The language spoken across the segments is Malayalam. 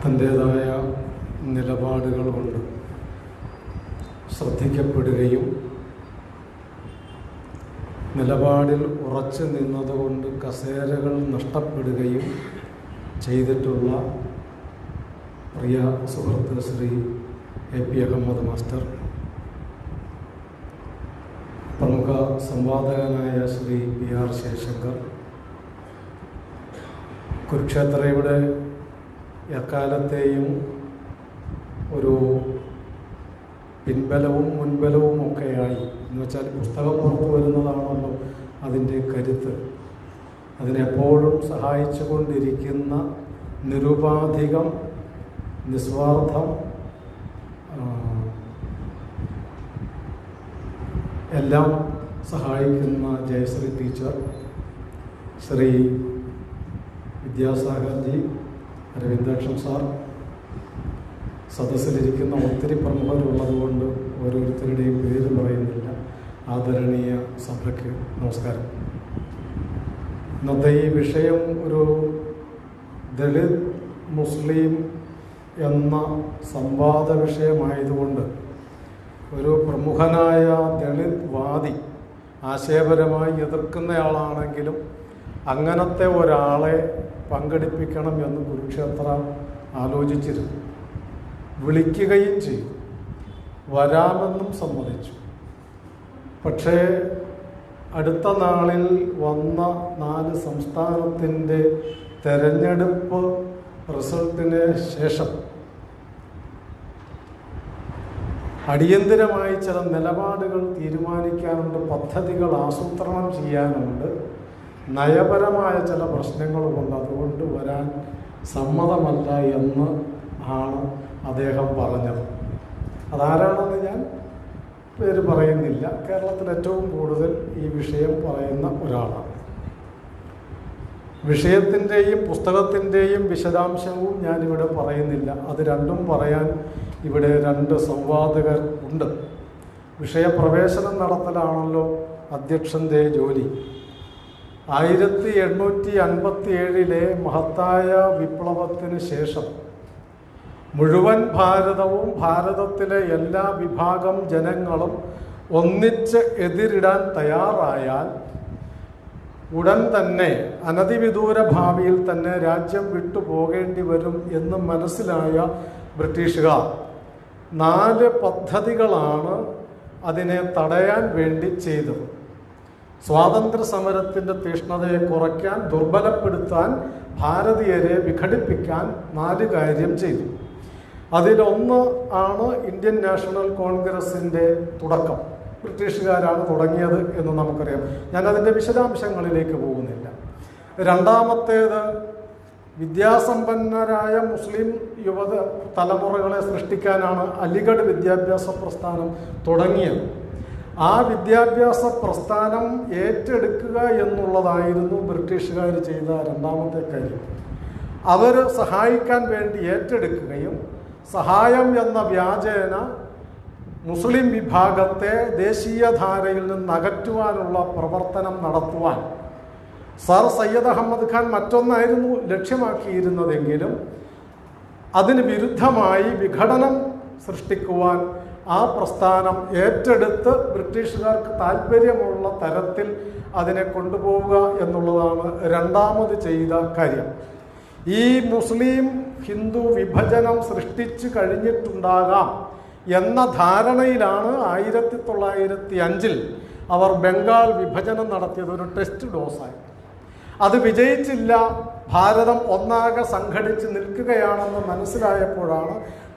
തന്റേതായ നിലപാടുകൾ കൊണ്ട് ശ്രദ്ധിക്കപ്പെടുകയും നിലപാടിൽ ഉറച്ചു നിന്നതുകൊണ്ട് കസേരകൾ നഷ്ടപ്പെടുകയും ചെയ്തിട്ടുള്ള പ്രിയ സുഹൃത്ത് Shri A P Ahmed master പ്രമുഖ സംവാദകനായ ശ്രീ പി ആർ ശിവശങ്കർ കുരുക്ഷേത്രയുടെ എക്കാലത്തെയും ഒരു പിൻബലവും മുൻബലവും ഒക്കെയായി. എന്ന് വെച്ചാൽ പുസ്തകം പുറത്തു വരുന്നതാണല്ലോ അതിന്റെ കരുത്ത്. അതിനെപ്പോഴും സഹായിച്ചു കൊണ്ടിരിക്കുന്ന നിരുപാധികം നിസ്വാർത്ഥം എല്ലാം സഹായിക്കുന്ന ജയശ്രീ ടീച്ചർ ശ്രീ വിദ്യാസാഗർജി അരവിന്ദാക്ഷം സാർ സദസ്സിലിരിക്കുന്ന ഒത്തിരി പ്രമുഖരുള്ളതുകൊണ്ട് ഓരോരുത്തരുടെയും പേര് പറയുന്നില്ല. ആദരണീയ സഭയ്ക്ക് നമസ്കാരം. ഇന്നത്തെ ഈ വിഷയം ഒരു ദളിത് മുസ്ലിം എന്ന സംവാദ വിഷയമായതുകൊണ്ട് ഒരു പ്രമുഖനായ ദളിത് വാദി ആശയപരമായി എതിർക്കുന്നയാളാണെങ്കിലും അങ്ങനത്തെ ഒരാളെ പങ്കെടുപ്പിക്കണം എന്ന് കുരുക്ഷേത്ര ആലോചിച്ചിരുന്നു. വിളിക്കുകയും ചെയ്തു. വരാമെന്നും സമ്മതിച്ചു. പക്ഷേ അടുത്ത നാളിൽ വന്ന നാല് സംസ്ഥാനത്തിന്റെ തെരഞ്ഞെടുപ്പ് റിസൾട്ടിന് ശേഷം അടിയന്തിരമായി ചില നിലപാടുകൾ തീരുമാനിക്കാനുണ്ട് പദ്ധതികൾ ആസൂത്രണം ചെയ്യാനുണ്ട്. നയപരമായ ചില പ്രശ്നങ്ങളുമുണ്ട് അതുകൊണ്ട് വരാൻ സമ്മതമല്ല എന്ന് ആണ് അദ്ദേഹം പറഞ്ഞത്. അതാരാണെന്ന് ഞാൻ പേര് പറയുന്നില്ല. കേരളത്തിൽ ഏറ്റവും കൂടുതൽ ഈ വിഷയം പറയുന്ന ഒരാളാണ്. വിഷയത്തിന്റെയും പുസ്തകത്തിന്റെയും വിശദാംശവും ഞാനിവിടെ പറയുന്നില്ല. അത് രണ്ടും പറയാൻ ഇവിടെ രണ്ട് സംവാദകർ ഉണ്ട്. വിഷയപ്രവേശനം നടത്തലാണല്ലോ അധ്യക്ഷന്റെ ജോലി. ആയിരത്തി എണ്ണൂറ്റി അൻപത്തി ഏഴിലെ മഹത്തായ വിപ്ലവത്തിന് ശേഷം മുഴുവൻ ഭാരതവും ഭാരതത്തിലെ എല്ലാ വിഭാഗം ജനങ്ങളും ഒന്നിച്ച് എതിരിടാൻ തയ്യാറായാൽ ഉടൻ തന്നെ അനധിവിദൂര ഭാവിയിൽ തന്നെ രാജ്യം വിട്ടു പോകേണ്ടി വരും എന്ന് മനസ്സിലായ ബ്രിട്ടീഷുകാർ. നാല് പദ്ധതികളാണ് അതിനെ തടയാൻ വേണ്ടി ചെയ്തത്. സ്വാതന്ത്ര്യ സമരത്തിന്റെ തീഷ്ണതയെ കുറയ്ക്കാൻ ദുർബലപ്പെടുത്താൻ ഭാരതീയരെ വിഘടിപ്പിക്കാൻ നാല് കാര്യം ചെയ്തു. അതിലൊന്ന് ആണ് ഇന്ത്യൻ നാഷണൽ കോൺഗ്രസിന്റെ തുടക്കം. ബ്രിട്ടീഷുകാരാണ് തുടങ്ങിയത് എന്ന് നമുക്കറിയാം. ഞാൻ അതിന്റെ വിശദാംശങ്ങളിലേക്ക് പോകുന്നില്ല. രണ്ടാമത്തേത് വിദ്യാസമ്പന്നരായ മുസ്ലിം യുവത തലമുറകളെ സൃഷ്ടിക്കാനാണ് അലിഗഡ് വിദ്യാഭ്യാസ പ്രസ്ഥാനം തുടങ്ങിയത്. ആ വിദ്യാഭ്യാസ പ്രസ്ഥാനം ഏറ്റെടുക്കുക എന്നുള്ളതായിരുന്നു ബ്രിട്ടീഷുകാർ ചെയ്ത രണ്ടാമത്തെ കാര്യം. അവർ സഹായിക്കാൻ വേണ്ടി ഏറ്റെടുക്കുകയും സഹായം എന്ന വ്യാജേന മുസ്ലിം വിഭാഗത്തെ ദേശീയധാരയിൽ നിന്ന് അകറ്റുവാനുള്ള പ്രവർത്തനം നടത്തുവാൻ. സർ സയ്യദ് അഹമ്മദ് ഖാൻ മറ്റൊന്നായിരുന്നു ലക്ഷ്യമാക്കിയിരുന്നതെങ്കിലും അതിന് വിരുദ്ധമായി വിഘടനം സൃഷ്ടിക്കുവാൻ ആ പ്രസ്ഥാനം ഏറ്റെടുത്ത് ബ്രിട്ടീഷുകാർക്ക് താല്പര്യമുള്ള തരത്തിൽ അതിനെ കൊണ്ടുപോവുക എന്നുള്ളതാണ് രണ്ടാമത് ചെയ്ത കാര്യം. ഈ മുസ്ലിം ഹിന്ദു വിഭജനം സൃഷ്ടിച്ചു കഴിഞ്ഞിട്ടുണ്ടാകാം എന്ന ധാരണയിലാണ് ആയിരത്തി തൊള്ളായിരത്തി അഞ്ചിൽ അവർ ബംഗാൾ വിഭജനം നടത്തിയത് ഒരു ടെസ്റ്റ് ഡോസായി. അത് വിജയിച്ചില്ല ഭാരതം ഒന്നാകെ സംഘടിച്ച് നിൽക്കുകയാണെന്ന് മനസ്സിലായപ്പോഴാണ്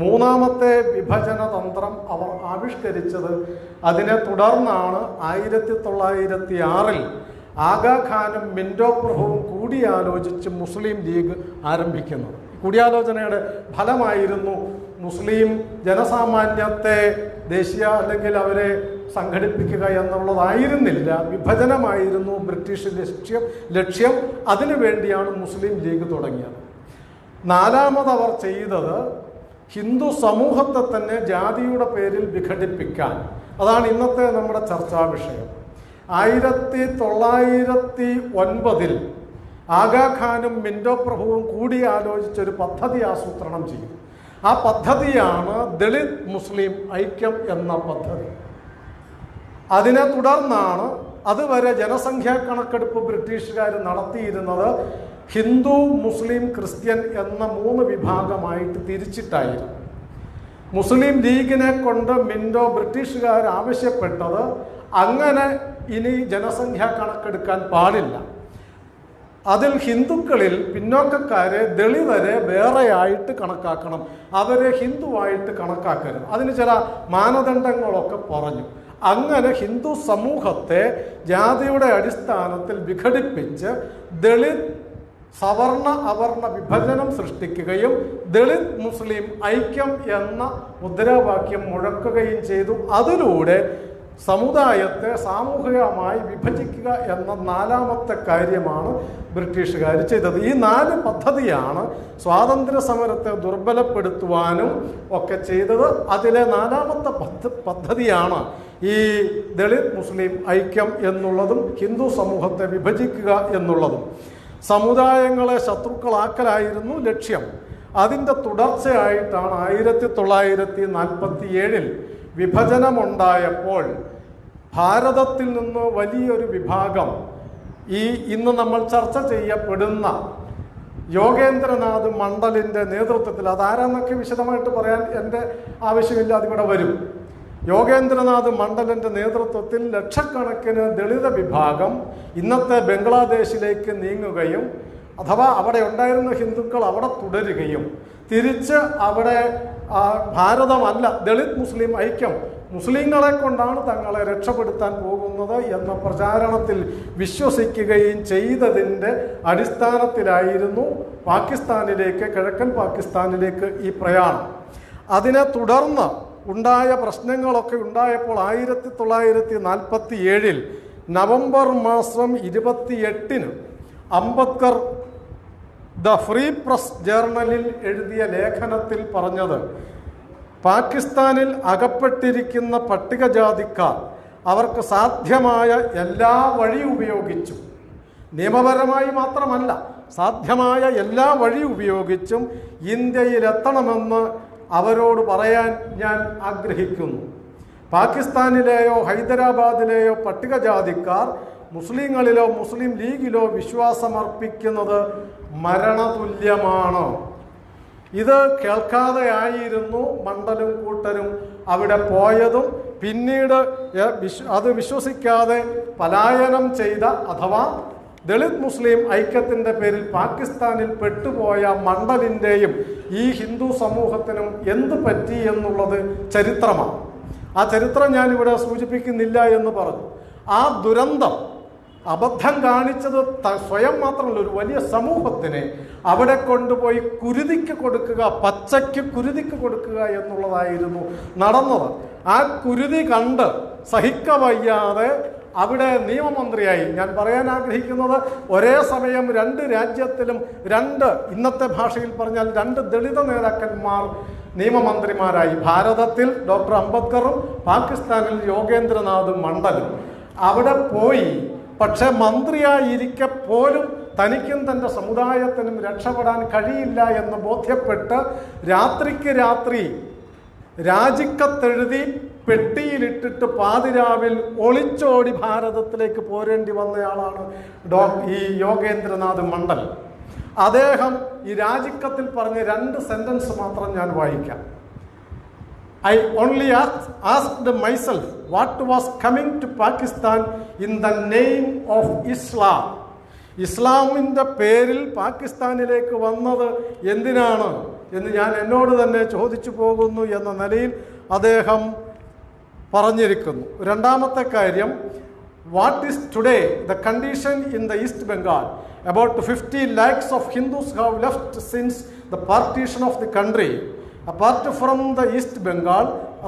മൂന്നാമത്തെ വിഭജന തന്ത്രം അവർ ആവിഷ്കരിച്ചത് അതിനെ തുടർന്നാണ് ആയിരത്തി തൊള്ളായിരത്തി ആറിൽ ആഗാഖാനും മിൻഡോ പ്രഭുവും കൂടിയാലോചിച്ച് മുസ്ലിം ലീഗ് ആരംഭിക്കുന്നത്. കൂടിയാലോചനയുടെ ഫലമായിരുന്നു മുസ്ലിം ജനസാമാന്യത്തെ ദേശീയ അല്ലെങ്കിൽ അവരെ സംഘടിപ്പിക്കുക എന്നുള്ളതായിരുന്നില്ല. വിഭജനമായിരുന്നു ബ്രിട്ടീഷ് ലക്ഷ്യം ലക്ഷ്യം. അതിനുവേണ്ടിയാണ് മുസ്ലിം ലീഗ് തുടങ്ങിയത്. നാലാമത് അവർ ചെയ്തത് ഹിന്ദു സമൂഹത്തെ തന്നെ ജാതിയുടെ പേരിൽ വിഘടിപ്പിക്കാൻ. അതാണ് ഇന്നത്തെ നമ്മുടെ ചർച്ചാ വിഷയം. ആയിരത്തി തൊള്ളായിരത്തി ഒൻപതിൽ ആഗാഖാനും മിൻഡോ പ്രഭുവും കൂടി ആലോചിച്ചൊരു പദ്ധതി ആസൂത്രണം ചെയ്തു. ആ പദ്ധതിയാണ് ദളിത് മുസ്ലിം ഐക്യം എന്ന പദ്ധതി. അതിനെ തുടർന്നാണ് അതുവരെ ജനസംഖ്യാ കണക്കെടുപ്പ് ബ്രിട്ടീഷുകാർ നടത്തിയിരുന്നത് ഹിന്ദു മുസ്ലിം ക്രിസ്ത്യൻ എന്ന മൂന്ന് വിഭാഗമായിട്ട് തിരിച്ചിട്ടായിരുന്നു. മുസ്ലിം ലീഗിനെ കൊണ്ട് മിൻഡോ ബ്രിട്ടീഷുകാർ ആവശ്യപ്പെട്ടത് അങ്ങനെ ഇനി ജനസംഖ്യ കണക്കെടുക്കാൻ പാടില്ല. അതിൽ ഹിന്ദുക്കളിൽ പിന്നോക്കക്കാരെ ദളിതരെ വേറെയായിട്ട് കണക്കാക്കണം. അവരെ ഹിന്ദുവായിട്ട് കണക്കാക്കരുത്. അതിന് ചില മാനദണ്ഡങ്ങളൊക്കെ പറഞ്ഞു. അങ്ങനെ ഹിന്ദു സമൂഹത്തെ ജാതിയുടെ അടിസ്ഥാനത്തിൽ വിഘടിപ്പിച്ച് ദളിത് സവർണ അവർണ വിഭജനം സൃഷ്ടിക്കുകയും ദളിത് മുസ്ലിം ഐക്യം എന്ന മുദ്രാവാക്യം മുഴക്കുകയും ചെയ്തു. അതിലൂടെ സമുദായത്തെ സാമൂഹികമായി വിഭജിക്കുക എന്ന നാലാമത്തെ കാര്യമാണ് ബ്രിട്ടീഷുകാർ ചെയ്തത്. ഈ നാല് പദ്ധതിയാണ് സ്വാതന്ത്ര്യ സമരത്തെ ദുർബലപ്പെടുത്തുവാനും ഒക്കെ ചെയ്തത്. അതിലെ നാലാമത്തെ പദ്ധതിയാണ് ഈ ദളിത് മുസ്ലിം ഐക്യം എന്നുള്ളതും ഹിന്ദു സമൂഹത്തെ വിഭജിക്കുക എന്നുള്ളതും. സമുദായങ്ങളെ ശത്രുക്കളാക്കലായിരുന്നു ലക്ഷ്യം. അതിന്റെ തുടർച്ചയായിട്ടാണ് ആയിരത്തി തൊള്ളായിരത്തി നാൽപ്പത്തി ഏഴിൽ വിഭജനമുണ്ടായപ്പോൾ ഭാരതത്തിൽ നിന്ന് വലിയൊരു വിഭാഗം ഈ ഇന്ന് നമ്മൾ ചർച്ച ചെയ്യപ്പെടുന്ന യോഗേന്ദ്രനാഥ് മണ്ഡലിന്റെ നേതൃത്വത്തിൽ അതാരാന്നൊക്കെ വിശദമായിട്ട് പറയാൻ എന്റെ ആവശ്യമില്ല അതിവിടെ വരും. യോഗേന്ദ്രനാഥ് മണ്ഡലിന്റെ നേതൃത്വത്തിൽ ലക്ഷക്കണക്കിന് ദളിത വിഭാഗം ഇന്നത്തെ ബംഗ്ലാദേശിലേക്ക് നീങ്ങുകയും അഥവാ അവിടെ ഉണ്ടായിരുന്ന ഹിന്ദുക്കൾ അവിടെ തുടരുകയും തിരിച്ച് അവിടെ ഭാരതമല്ല ദളിത് മുസ്ലിം ഐക്യം. മുസ്ലിങ്ങളെ കൊണ്ടാണ് തങ്ങളെ രക്ഷപ്പെടുത്താൻ പോകുന്നത് എന്ന പ്രചാരണത്തിൽ വിശ്വസിക്കുകയും ചെയ്തതിന്റെ അടിസ്ഥാനത്തിലായിരുന്നു പാകിസ്ഥാനിലേക്ക് കിഴക്കൻ പാകിസ്ഥാനിലേക്ക് ഈ പ്രയാണം. അതിനെ തുടർന്ന് ഉണ്ടായ പ്രശ്നങ്ങളൊക്കെ ഉണ്ടായപ്പോൾ ആയിരത്തി തൊള്ളായിരത്തി നാൽപ്പത്തി ഏഴിൽ നവംബർ മാസം ഇരുപത്തിയെട്ടിന് അംബേദ്കർ ദ ഫ്രീ പ്രസ് ജേർണലിൽ എഴുതിയ ലേഖനത്തിൽ പറഞ്ഞത് പാകിസ്ഥാനിൽ അകപ്പെട്ടിരിക്കുന്ന പട്ടികജാതിക്കാർ അവർക്ക് സാധ്യമായ എല്ലാ വഴി ഉപയോഗിച്ചും നിയമപരമായി മാത്രമല്ല സാധ്യമായ എല്ലാ വഴി ഉപയോഗിച്ചും ഇന്ത്യയിലെത്തണമെന്ന് അവരോട് പറയാൻ ഞാൻ ആഗ്രഹിക്കുന്നു. പാകിസ്ഥാനിലെയോ ഹൈദരാബാദിലെയോ പട്ടികജാതിക്കാർ മുസ്ലിങ്ങളിലോ മുസ്ലിം ലീഗിലോ വിശ്വാസമർപ്പിക്കുന്നത് മരണതുല്യമാണ്? ഇത് കേൾക്കാതെ ആയിരുന്നു മണ്ഡലും കൂട്ടരും അവിടെ പോയതും. പിന്നീട് അത് വിശ്വസിക്കാതെ പലായനം ചെയ്ത അഥവാ ദളിത് മുസ്ലിം ഐക്യത്തിന്റെ പേരിൽ പാകിസ്ഥാനിൽ പെട്ടുപോയ മണ്ഡലിന്റെയും ഈ ഹിന്ദു സമൂഹത്തിനും എന്ത് പറ്റി എന്നുള്ളത് ചരിത്രമാണ്. ആ ചരിത്രം ഞാനിവിടെ സൂചിപ്പിക്കുന്നില്ല എന്ന് പറഞ്ഞു. ആ ദുരന്തം അബദ്ധം കാണിച്ചത് സ്വയം മാത്രമല്ല ഒരു വലിയ സമൂഹത്തിനെ അവിടെ കൊണ്ടുപോയി കുരുതിക്ക് കൊടുക്കുക പച്ചയ്ക്ക് കുരുതിക്ക് കൊടുക്കുക എന്നുള്ളതായിരുന്നു നടന്നത്. ആ കുരുതി കണ്ട് സഹിക്കവയ്യാതെ അവിടെ നിയമമന്ത്രിയായി. ഞാൻ പറയാൻ ആഗ്രഹിക്കുന്നത് ഒരേ സമയം രണ്ട് രാജ്യത്തിലും രണ്ട് ഇന്നത്തെ ഭാഷയിൽ പറഞ്ഞാൽ രണ്ട് ദളിത നേതാക്കന്മാർ നിയമമന്ത്രിമാരായി. ഭാരതത്തിൽ ഡോക്ടർ അംബേദ്കറും പാകിസ്ഥാനിൽ യോഗേന്ദ്രനാഥ് മണ്ഡലും. അവിടെ പോയി. പക്ഷെ മന്ത്രിയായിരിക്കെ പോലും തനിക്കും തന്റെ സമുദായത്തിനും രക്ഷപ്പെടാൻ കഴിയില്ല എന്ന് ബോധ്യപ്പെട്ട് രാത്രിക്ക് രാത്രി രാജിക്കത്തെഴുതി പെട്ടിയിലിട്ടിട്ട് പാതിരാവിൽ ഒളിച്ചോടി ഭാരതത്തിലേക്ക് പോരേണ്ടി വന്നയാളാണ് ഡോ ഈ യോഗേന്ദ്രനാഥ് മണ്ഡൽ. അദ്ദേഹം ഈ രാജിക്കത്തിൽ പറഞ്ഞ രണ്ട് സെന്റൻസ് മാത്രം ഞാൻ വായിക്കാം. I only asked myself what was coming to Pakistan in the name of Islam. ഇസ്ലാമിന്റെ പേരിൽ പാകിസ്ഥാനിലേക്ക് വന്നത് എന്തിനാണ്? എന്ന് ഞാൻ എന്നോട് തന്നെ ചോദിച്ചു പോകുന്നു എന്ന നിലയിൽ അദ്ദേഹം പറഞ്ഞിരിക്കുന്നു. രണ്ടാമത്തെ കാര്യം what is today the condition in the East Bengal about fifty lakhs of Hindus have left since the partition of the country apart from the East Bengal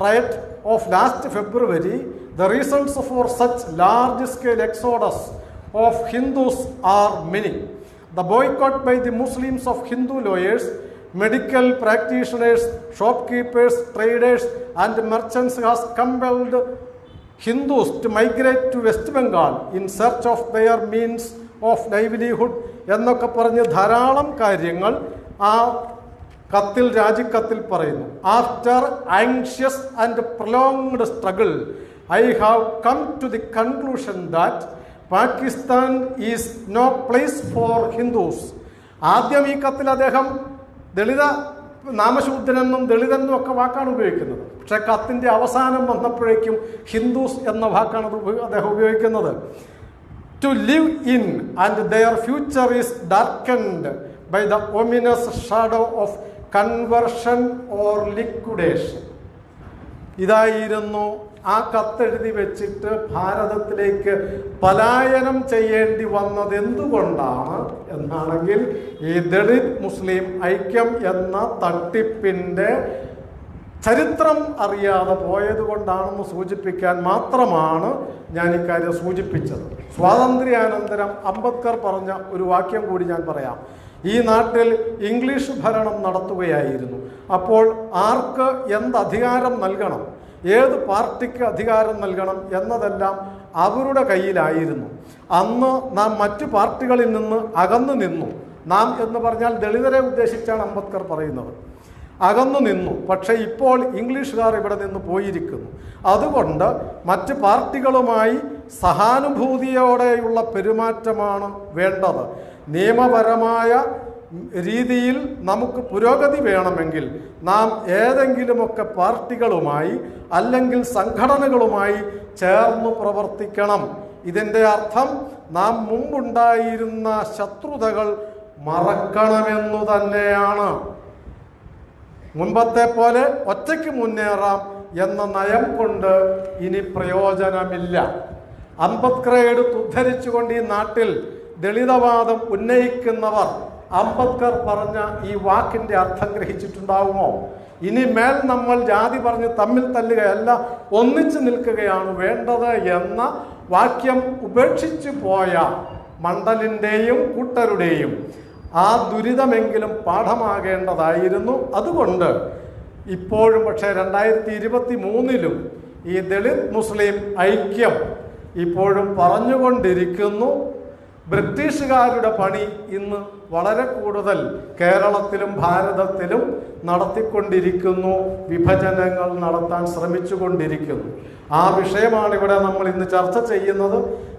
right of last February the reasons for such large scale exodus of Hindus are many the boycott by the Muslims of Hindu Hindu medical practitioners shop keepers traders and merchants has compelled Hindus to migrate to West Bengal in search of their means of livelihood എന്നൊക്കെ പറഞ്ഞ് ധാരാളം കാര്യങ്ങൾ ആ കത്തിൽ രാജിക്കത്തിൽ പറയുന്നു. After anxious and prolonged struggle I have come to the conclusion that Pakistan is no place for Hindus ആദ്യം ഈ കത്തിൽ അദ്ദേഹം ദളിത നാമശൂദ്രനെന്നും ദളിതെന്നും ഒക്കെ വാക്കാണ് ഉപയോഗിക്കുന്നത്. പക്ഷേ കത്തിന്റെ അവസാനം വന്നപ്പോഴേക്കും ഹിന്ദുസ് എന്ന വാക്കാണ് അദ്ദേഹം ഉപയോഗിക്കുന്നത്. To live in and their future is darkened by the ominous shadow of conversion or liquidation ഇതായിരുന്നു ആ കത്തെഴുതി വെച്ചിട്ട് ഭാരതത്തിലേക്ക് പലായനം ചെയ്യേണ്ടി വന്നത് എന്തുകൊണ്ടാണ്? എന്നാണെങ്കിൽ ഈ ദളിത് മുസ്ലിം ഐക്യം എന്ന തട്ടിപ്പിന്റെ ചരിത്രം അറിയാതെ പോയത് കൊണ്ടാണെന്ന് സൂചിപ്പിക്കാൻ മാത്രമാണ് ഞാൻ ഇക്കാര്യം സൂചിപ്പിച്ചത്. സ്വാതന്ത്ര്യാനന്തരം അംബേദ്കർ പറഞ്ഞ ഒരു വാക്യം കൂടി ഞാൻ പറയാം. ഈ നാട്ടിൽ ഇംഗ്ലീഷ് ഭരണം നടത്തുകയായിരുന്നു. അപ്പോൾ ആർക്ക് എന്ത് അധികാരം നൽകണം? ഏത് പാർട്ടിക്ക് അധികാരം നൽകണം എന്നതെല്ലാം അവരുടെ കയ്യിലായിരുന്നു. അന്ന് നാം മറ്റു പാർട്ടികളിൽ നിന്ന് അകന്നു നിന്നു. നാം എന്ന് പറഞ്ഞാൽ ദളിതരെ ഉദ്ദേശിച്ചാണ് അംബേദ്കർ പറയുന്നത്. അകന്നു നിന്നു. പക്ഷേ ഇപ്പോൾ ഇംഗ്ലീഷുകാർ ഇവിടെ നിന്ന് പോയിരിക്കുന്നു. അതുകൊണ്ട് മറ്റ് പാർട്ടികളുമായി സഹാനുഭൂതിയോടെയുള്ള പെരുമാറ്റമാണ് വേണ്ടത്. നിയമപരമായ രീതിയിൽ നമുക്ക് പുരോഗതി വേണമെങ്കിൽ നാം ഏതെങ്കിലുമൊക്കെ പാർട്ടികളുമായി അല്ലെങ്കിൽ സംഘടനകളുമായി ചേർന്ന് പ്രവർത്തിക്കണം. ഇതിന്റെ അർത്ഥം നാം മുമ്പുണ്ടായിരുന്ന ശത്രുതകൾ മറക്കണമെന്നു തന്നെയാണ്. മുൻപത്തെ പോലെ ഒറ്റയ്ക്ക് മുന്നേറാം എന്ന നയം കൊണ്ട് ഇനി പ്രയോജനമില്ല. അംബേദ്കറെ എടുത്ത് ഉദ്ധരിച്ചുകൊണ്ട് ഈ നാട്ടിൽ ദളിതവാദം ഉന്നയിക്കുന്നവർ അംബേദ്കർ പറഞ്ഞ ഈ വാക്കിന്റെ അർത്ഥം ഗ്രഹിച്ചിട്ടുണ്ടാവുമോ? ഇനി മേൽ നമ്മൾ ജാതി പറഞ്ഞ് തമ്മിൽ തല്ലുകയല്ല ഒന്നിച്ചു നിൽക്കുകയാണ് വേണ്ടത് എന്ന വാക്യം ഉപേക്ഷിച്ചു പോയ മണ്ഡലിന്റെയും കൂട്ടരുടെയും ആ ദുരിതമെങ്കിലും പാഠമാകേണ്ടതായിരുന്നു. അതുകൊണ്ട് ഇപ്പോഴും പക്ഷേ രണ്ടായിരത്തി ഇരുപത്തി മൂന്നിലും ഈ ദളിത് മുസ്ലിം ഐക്യം ഇപ്പോഴും പറഞ്ഞുകൊണ്ടിരിക്കുന്നു. ബ്രിട്ടീഷുകാരുടെ പണി ഇന്ന് വളരെ കൂടുതൽ കേരളത്തിലും ഭാരതത്തിലും നടത്തിക്കൊണ്ടിരിക്കുന്നു. വിഭജനങ്ങൾ നടത്താൻ ശ്രമിച്ചുകൊണ്ടിരിക്കുന്നു. ആ വിഷയമാണ് ഇവിടെ നമ്മൾ ഇന്ന് ചർച്ച ചെയ്യുന്നത്.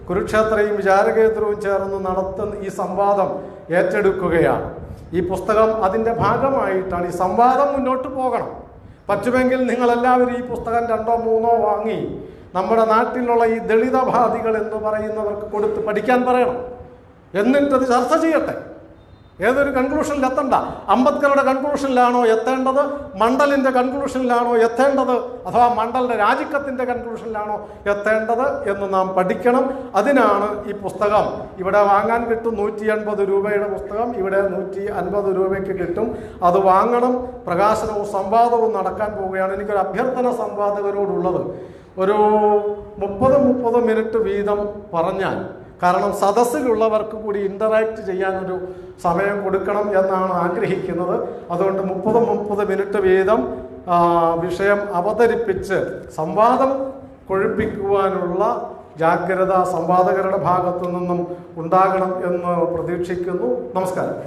കുരുക്ഷേത്രയും വിചാരകേന്ദ്രവും ചേർന്ന് നടത്തുന്ന ഈ സംവാദം ഏറ്റെടുക്കുകയാണ്. ഈ പുസ്തകം അതിന്റെ ഭാഗമായിട്ടാണ് ഈ സംവാദം മുന്നോട്ട് പോകണം. പറ്റുമെങ്കിൽ നിങ്ങളെല്ലാവരും ഈ പുസ്തകം രണ്ടോ മൂന്നോ വാങ്ങി നമ്മുടെ നാട്ടിലുള്ള ഈ ദളിതബാധികൾ എന്ന് പറയുന്നവർക്ക് കൊടുത്ത് പഠിക്കാൻ പറയണം. എന്നിട്ടത് ചർച്ച ചെയ്യട്ടെ. ഏതൊരു കൺക്ലൂഷനിൽ എത്തണ്ട? അംബേദ്കറുടെ കൺക്ലൂഷനിലാണോ എത്തേണ്ടത്? മണ്ഡലിന്റെ കൺക്ലൂഷനിലാണോ എത്തേണ്ടത്? അഥവാ മണ്ഡലിന്റെ രാജിക്കത്തിന്റെ കൺക്ലൂഷനിലാണോ എത്തേണ്ടത് എന്ന് നാം പഠിക്കണം. അതിനാണ് ഈ പുസ്തകം. ഇവിടെ വാങ്ങാൻ കിട്ടും നൂറ്റി അൻപത് രൂപയുടെ പുസ്തകം. ഇവിടെ നൂറ്റി അൻപത് രൂപയ്ക്ക് കിട്ടും. അത് വാങ്ങണം. പ്രകാശനവും സംവാദവും നടക്കാൻ പോവുകയാണ്. എനിക്കൊരു അഭ്യർത്ഥന സംവാദകരോടുള്ളത്. ഒരു മുപ്പത് മുപ്പത് മിനിറ്റ് വീതം പറഞ്ഞാൽ കാരണം സദസ്സിലുള്ളവർക്ക് കൂടി ഇന്ററാക്ട് ചെയ്യാനൊരു സമയം കൊടുക്കണം എന്നാണ് ആഗ്രഹിക്കുന്നത്. അതുകൊണ്ട് മുപ്പത് മുപ്പത് മിനിറ്റ് വീതം വിഷയം അവതരിപ്പിച്ച് സംവാദം കൊഴുപ്പിക്കുവാനുള്ള ജാഗ്രത സംവാദകരുടെ ഭാഗത്തു നിന്നും ഉണ്ടാകണം എന്ന് പ്രതീക്ഷിക്കുന്നു. നമസ്കാരം.